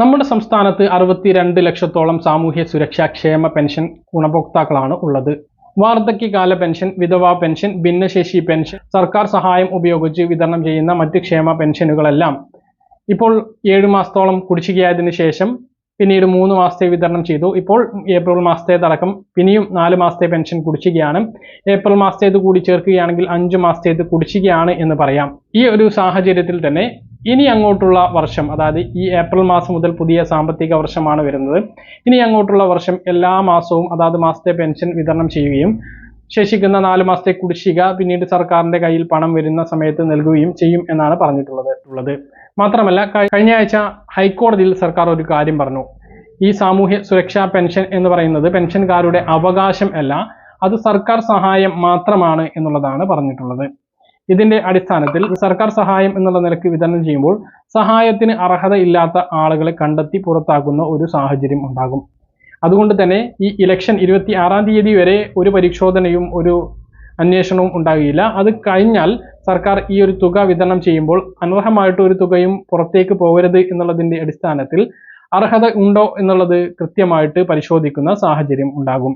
നമ്മുടെ സംസ്ഥാനത്ത് അറുപത്തിരണ്ട് ലക്ഷത്തോളം സാമൂഹ്യ സുരക്ഷാ ക്ഷേമ പെൻഷൻ ഗുണഭോക്താക്കളാണ് ഉള്ളത്. വാർദ്ധക്യകാല പെൻഷൻ വിധവാ പെൻഷൻ ഭിന്നശേഷി പെൻഷൻ സർക്കാർ സഹായം ഉപയോഗിച്ച് വിതരണം ചെയ്യുന്ന മറ്റ് ക്ഷേമ പെൻഷനുകളെല്ലാം ഇപ്പോൾ ഏഴു മാസത്തോളം കുടിശ്ശികയായതിനു ശേഷം പിന്നീട് മൂന്ന് മാസത്തെ വിതരണം ചെയ്തു. ഇപ്പോൾ ഏപ്രിൽ മാസത്തേതടക്കം പിന്നെയും നാല് മാസത്തെ പെൻഷൻ കുടിശ്ശികയാണ്. ഏപ്രിൽ മാസത്തേത് കൂടി ചേർക്കുകയാണെങ്കിൽ അഞ്ച് മാസത്തേത് കുടിശ്ശികയാണ് എന്ന് പറയാം. ഈ ഒരു സാഹചര്യത്തിൽ തന്നെ ഇനി അങ്ങോട്ടുള്ള വർഷം അതായത് ഈ ഏപ്രിൽ മാസം മുതൽ പുതിയ സാമ്പത്തിക വർഷമാണ് വരുന്നത്. ഇനി അങ്ങോട്ടുള്ള വർഷം എല്ലാ മാസവും അതാത് മാസത്തെ പെൻഷൻ വിതരണം ചെയ്യുകയും ശേഷിക്കുന്ന നാല് മാസത്തെ കുടിശ്ശിക പിന്നീട് സർക്കാരിന്റെ കയ്യിൽ പണം വരുന്ന സമയത്ത് നൽകുകയും ചെയ്യും എന്നാണ് പറഞ്ഞിട്ടുള്ളത് ഉള്ളത്. മാത്രമല്ല കഴിഞ്ഞ ആഴ്ച ഹൈക്കോടതിയിൽ സർക്കാർ ഒരു കാര്യം പറഞ്ഞു. ഈ സാമൂഹ്യ സുരക്ഷാ പെൻഷൻ എന്ന് പറയുന്നത് പെൻഷൻകാരുടെ അവകാശം അല്ല അത് സർക്കാർ സഹായം മാത്രമാണ് എന്നുള്ളതാണ് പറഞ്ഞിട്ടുള്ളത്. ഇതിന്റെ അടിസ്ഥാനത്തിൽ സർക്കാർ സഹായം എന്നുള്ള നിലയ്ക്ക് വിതരണം ചെയ്യുമ്പോൾ സഹായത്തിന് അർഹത ഇല്ലാത്ത ആളുകളെ കണ്ടെത്തി പുറത്താക്കുന്ന ഒരു സാഹചര്യം ഉണ്ടാകും. അതുകൊണ്ട് തന്നെ ഈ ഇലക്ഷൻ ഇരുപത്തി ആറാം തീയതി വരെ ഒരു പരിശോധനയും ഒരു അന്വേഷണവും ഉണ്ടാകുകയില്ല അത് കഴിഞ്ഞാൽ സർക്കാർ ഈ ഒരു തുക വിതരണം ചെയ്യുമ്പോൾ അനർഹമായിട്ട് ഒരു തുകയും പുറത്തേക്ക് പോകരുത് എന്നുള്ളതിന്റെ അടിസ്ഥാനത്തിൽ അർഹത ഉണ്ടോ എന്നുള്ളത് കൃത്യമായിട്ട് പരിശോധിക്കുന്ന സാഹചര്യം ഉണ്ടാകും.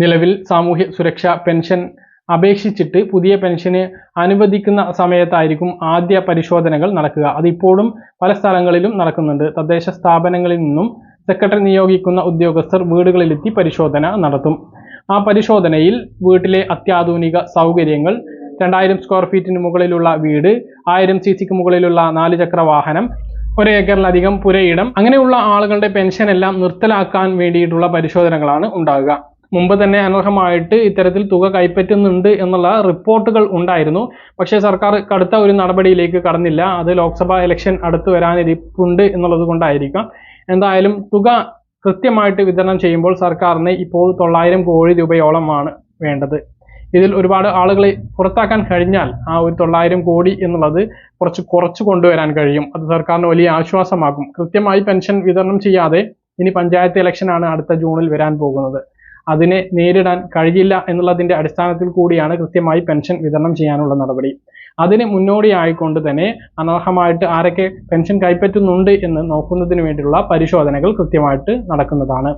നിലവിൽ സാമൂഹ്യ സുരക്ഷാ പെൻഷൻ അപേക്ഷിച്ചിട്ട് പുതിയ പെൻഷന് അനുവദിക്കുന്ന സമയത്തായിരിക്കും ആദ്യ പരിശോധനകൾ നടക്കുക. അതിപ്പോഴും പല സ്ഥലങ്ങളിലും നടക്കുന്നുണ്ട്. തദ്ദേശ സ്ഥാപനങ്ങളിൽ നിന്നും സെക്രട്ടറി നിയോഗിക്കുന്ന ഉദ്യോഗസ്ഥർ വീടുകളിലെത്തി പരിശോധന നടത്തും. ആ പരിശോധനയിൽ വീട്ടിലെ അത്യാധുനിക സൗകര്യങ്ങൾ രണ്ടായിരം സ്ക്വയർ ഫീറ്റിന് മുകളിലുള്ള വീട് ആയിരം സി സിക്ക് മുകളിലുള്ള നാല് ചക്ര വാഹനം ഒരു ഏക്കറിലധികം പുരയിടം അങ്ങനെയുള്ള ആളുകളുടെ പെൻഷൻ എല്ലാം നിർത്തലാക്കാൻ വേണ്ടിയിട്ടുള്ള പരിശോധനകളാണ് ഉണ്ടാകുക മുമ്പ് തന്നെ അനർഹമായിട്ട് ഇത്തരത്തിൽ തുക കൈപ്പറ്റുന്നുണ്ട് എന്നുള്ള റിപ്പോർട്ടുകൾ ഉണ്ടായിരുന്നു. പക്ഷേ സർക്കാർ കടുത്ത ഒരു നടപടിയിലേക്ക് കടന്നില്ല. അത് ലോക്സഭാ ഇലക്ഷൻ അടുത്ത് വരാനിരിപ്പുണ്ട് എന്നുള്ളത് കൊണ്ടായിരിക്കാം. എന്തായാലും തുക കൃത്യമായിട്ട് വിതരണം ചെയ്യുമ്പോൾ സർക്കാരിന് ഇപ്പോൾ തൊള്ളായിരം കോടി രൂപയോളമാണ് വേണ്ടത്. ഇതിൽ ഒരുപാട് ആളുകളെ പുറത്താക്കാൻ കഴിഞ്ഞാൽ ആ ഒരു തൊള്ളായിരം കോടി എന്നുള്ളത് കുറച്ച് കുറച്ച് കൊണ്ടുവരാൻ കഴിയും. അത് സർക്കാരിന് വലിയ ആശ്വാസമാകും. കൃത്യമായി പെൻഷൻ വിതരണം ചെയ്യാതെ ഇനി പഞ്ചായത്ത് ഇലക്ഷനാണ് അടുത്ത ജൂണിൽ വരാൻ പോകുന്നത്. അതിനെ നേരിടാൻ കഴിയില്ല എന്നുള്ളതിന്റെ അടിസ്ഥാനത്തിൽ കൂടിയാണ് കൃത്യമായി പെൻഷൻ വിതരണം ചെയ്യാനുള്ള നടപടി. അതിന് മുന്നോടിയായിക്കൊണ്ട് തന്നെ അനർഹമായിട്ട് ആരൊക്കെ പെൻഷൻ കൈപ്പറ്റുന്നുണ്ട് എന്ന് നോക്കുന്നതിന് വേണ്ടിയുള്ള പരിശോധനകൾ കൃത്യമായിട്ട് നടക്കുന്നതാണ്.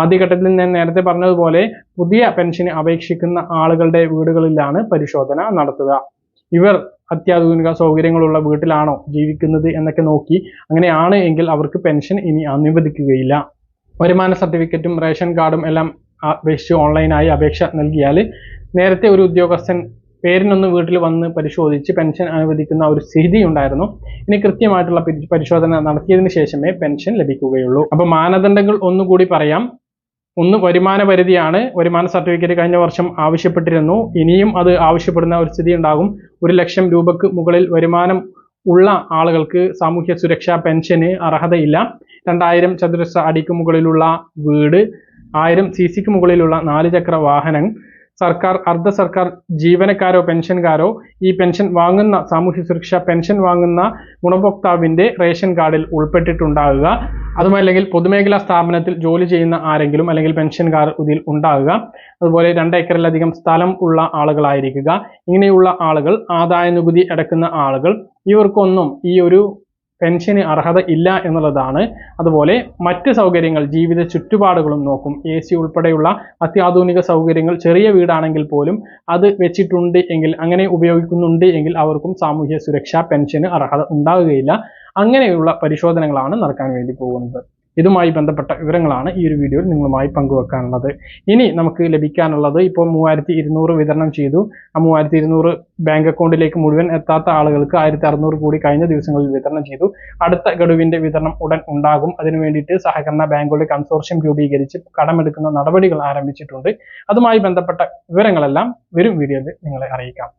ആദ്യഘട്ടത്തിൽ ഞാൻ നേരത്തെ പറഞ്ഞതുപോലെ പുതിയ പെൻഷന് അപേക്ഷിക്കുന്ന ആളുകളുടെ വീടുകളിലാണ് പരിശോധന നടത്തുക. ഇവർ അത്യാധുനിക സൗകര്യങ്ങളുള്ള വീട്ടിലാണോ ജീവിക്കുന്നത് എന്നൊക്കെ നോക്കി അങ്ങനെയാണ് എങ്കിൽ അവർക്ക് പെൻഷൻ ഇനി അനുവദിക്കുകയില്ല. വരുമാന സർട്ടിഫിക്കറ്റും റേഷൻ കാർഡും എല്ലാം അപേക്ഷിച്ച് ഓൺലൈനായി അപേക്ഷ നൽകിയാൽ നേരത്തെ ഒരു ഉദ്യോഗസ്ഥൻ പേരിനൊന്ന് വീട്ടിൽ വന്ന് പരിശോധിച്ച് പെൻഷൻ അനുവദിക്കുന്ന ഒരു സ്ഥിതി ഉണ്ടായിരുന്നു. ഇനി കൃത്യമായിട്ടുള്ള പരിശോധന നടത്തിയതിന് ശേഷമേ പെൻഷൻ ലഭിക്കുകയുള്ളൂ. അപ്പോൾ മാനദണ്ഡങ്ങൾ ഒന്നുകൂടി പറയാം. ഒന്ന് വരുമാന പരിധിയാണ്. വരുമാന സർട്ടിഫിക്കറ്റ് കഴിഞ്ഞ വർഷം ആവശ്യപ്പെട്ടിരുന്നു. ഇനിയും അത് ആവശ്യപ്പെടുന്ന ഒരു സ്ഥിതി ഉണ്ടാകും. ഒരു ലക്ഷം രൂപക്ക് മുകളിൽ വരുമാനം ഉള്ള ആളുകൾക്ക് സാമൂഹ്യ സുരക്ഷാ പെൻഷന് അർഹതയില്ല. രണ്ടായിരം ചതുരശ്ര അടിക്ക് മുകളിലുള്ള വീട് ആയിരം സി സിക്ക് മുകളിലുള്ള നാല് ചക്ര വാഹനം സർക്കാർ അർദ്ധ സർക്കാർ ജീവനക്കാരോ പെൻഷൻകാരോ ഈ പെൻഷൻ വാങ്ങുന്ന സാമൂഹ്യ സുരക്ഷാ പെൻഷൻ വാങ്ങുന്ന ഗുണഭോക്താവിന്റെ റേഷൻ കാർഡിൽ ഉൾപ്പെട്ടിട്ടുണ്ടാകുക. അതുമല്ലെങ്കിൽ പൊതുമേഖലാ സ്ഥാപനത്തിൽ ജോലി ചെയ്യുന്ന ആരെങ്കിലും അല്ലെങ്കിൽ പെൻഷൻകാർ ഇതിൽ ഉണ്ടാകുക. അതുപോലെ രണ്ട് ഏക്കറിലധികം സ്ഥലം ഉള്ള ആളുകളായിരിക്കുക. ഇങ്ങനെയുള്ള ആളുകൾ ആദായ നികുതി അടക്കുന്ന ആളുകൾ. ഇവർക്കൊന്നും ഈ ഒരു പെൻഷന് അർഹത ഇല്ല എന്നുള്ളതാണ്. അതുപോലെ മറ്റ് സൗകര്യങ്ങൾ ജീവിത ചുറ്റുപാടുകളും നോക്കും. എ സി ഉൾപ്പെടെയുള്ള അത്യാധുനിക സൗകര്യങ്ങൾ ചെറിയ വീടാണെങ്കിൽ പോലും അത് വെച്ചിട്ടുണ്ട് എങ്കിൽ അങ്ങനെ ഉപയോഗിക്കുന്നുണ്ട് എങ്കിൽ അവർക്കും സാമൂഹ്യ സുരക്ഷാ പെൻഷന് അർഹത ഉണ്ടാവുകയില്ല അങ്ങനെയുള്ള പരിശോധനകളാണ് നടക്കാൻ വേണ്ടി പോകുന്നത്. ഇതുമായി ബന്ധപ്പെട്ട വിവരങ്ങളാണ് ഈ ഒരു വീഡിയോയിൽ നിങ്ങളുമായി പങ്കുവെക്കാനുള്ളത്. ഇനി നമുക്ക് ലഭിക്കാനുള്ളത് ഇപ്പോൾ മൂവായിരത്തി ഇരുന്നൂറ് വിതരണം ചെയ്തു. ആ മൂവായിരത്തി ഇരുന്നൂറ് ബാങ്ക് അക്കൗണ്ടിലേക്ക് മുഴുവൻ എത്താത്ത ആളുകൾക്ക് ആയിരത്തി അറുന്നൂറ് കൂടി കഴിഞ്ഞ ദിവസങ്ങളിൽ വിതരണം ചെയ്തു. അടുത്ത ഗഡുവിന്റെ വിതരണം ഉടൻ ഉണ്ടാകും. അതിനു വേണ്ടിയിട്ട് സഹകരണ ബാങ്കുകളുടെ കൺസോർഷ്യം രൂപീകരിച്ച് കടമെടുക്കുന്ന നടപടികൾ ആരംഭിച്ചിട്ടുണ്ട്. അതുമായി ബന്ധപ്പെട്ട വിവരങ്ങളെല്ലാം വരും വീഡിയോയിൽ നിങ്ങളെ അറിയിക്കാം.